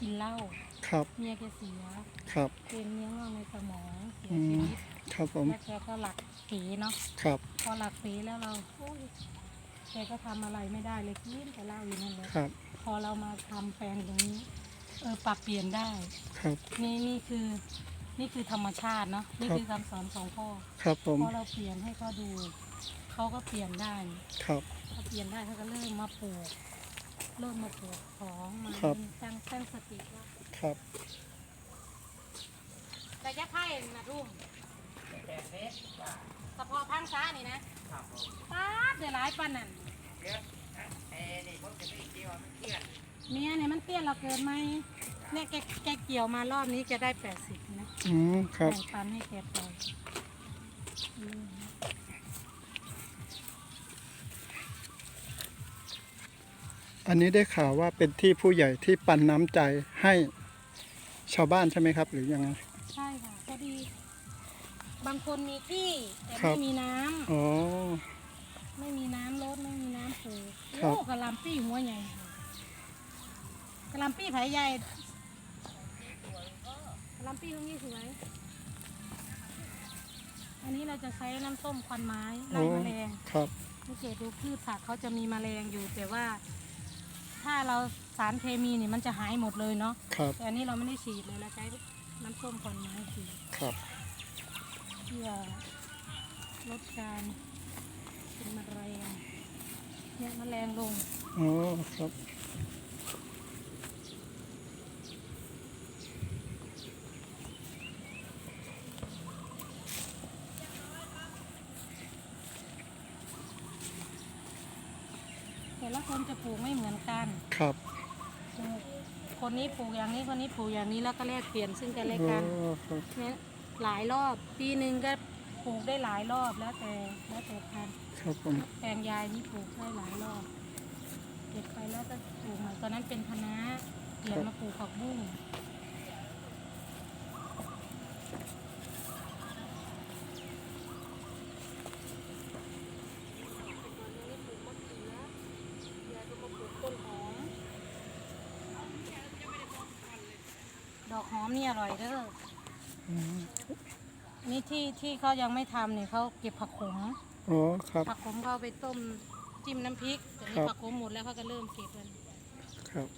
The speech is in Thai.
กินเหล้าครับ เมียแกเสียครับ เป็นเนื้องอกในสมองเสียชีวิตครับผมแล้วแกก็หลักผีเนาะครับ พอหลักผีแล้วเราแกก็ทำอะไรไม่ได้เลยกินแต่เหล้าอยู่นั่นเลยครับ พอเรามาทำแฟนตรงนี้ เออปรับเปลี่ยนได้ ครับ นี่นี่คือนี่คือธรรมชาติเนาะนี่คือคำสอนสองพ่อครับผม พอเราเปลี่ยนให้เขาดูเขาก็เปลี่ยนได้ครับ เขาเปลี่ยนได้เขาก็เริ่มมาปลูก เริ่มมาปลูกของมาครับ ตั้งตั้งสติว่าครับ แต่จะไพ่นะรุ่มเฉพาะพังซ้านี่นะป๊าดเดี๋ยวหลายปันนั่นเนี่ยเนี่ยมันเตี้ยเราเกินไหมเนี่ยแกแกเกี่ยวมารอบนี้แกได้แปดสิบนะอืมครับ แบ่งปันให้แกไปอืม อันนี้ได้ข่าวว่าเป็นที่ผู้ใหญ่ที่ปันน้ำใจให้ชาวบ้านใช่ไหมครับ หรือยังไง ใช่ค่ะพอดี บางคนมีที่ แต่ครัไม่บมีน้ำอ๋อ ไม่มีน้ำรดไม่มีน้ำปลูกครับ โอ้กะหลำปี้หัวใหญ่กะหลำปี้ไผ่ใหญ่กะหลำปี้ตรงนี้สวยอันนี้เราจะใช้น้ำส้มควันไม้ไล่โอ้แมลงครับ สังเกตดูพืชผักเขาจะมีแมลงอยู่แต่ว่า ถ้าเราสารเคมีนี่มันจะหายหมดเลยเนาะครับแต่อันนี้เราไม่ได้ฉีดเลยเราใช้น้ำส้มควันไม้ฉีดครับเพื่อลดการเป็นแมลงเนี่ยแมลงลงอ๋อครับ แต่ ละคนจะปลูกไม่เหมือนกันครับปลูกคนนี้ปลูกอย่างนี้คนนี้ปลูกอย่างนี้แล้วก็แลกเปลี่ยนซึ่งกันและกันอ๋อครับเนี่ยหลายรอบปีหนึ่งก็ปลูกได้หลายรอบแล้วแต่แล้วแต่พันธุ์ครับผมแปลงยายนี่ปลูกได้หลายรอบเก็บไปแล้วก็ปลูกใหม่ตอนนั้นเป็นคะน้าเปลี่ยนมาปลูกผักบุ้งต้นหอมด อกหอมนี่อร่อยเด้ออืมอันนี่ที่ที่เขายังไม่ทำเนี่ยเขาเก็บผักขมอ๋อครับ ผักขมเขาเอาไปต้มจิ้มน้ำพริกแต่นี่ครับ ผักขมหมดแล้วเขาก็เริ่มเก็บกันครับ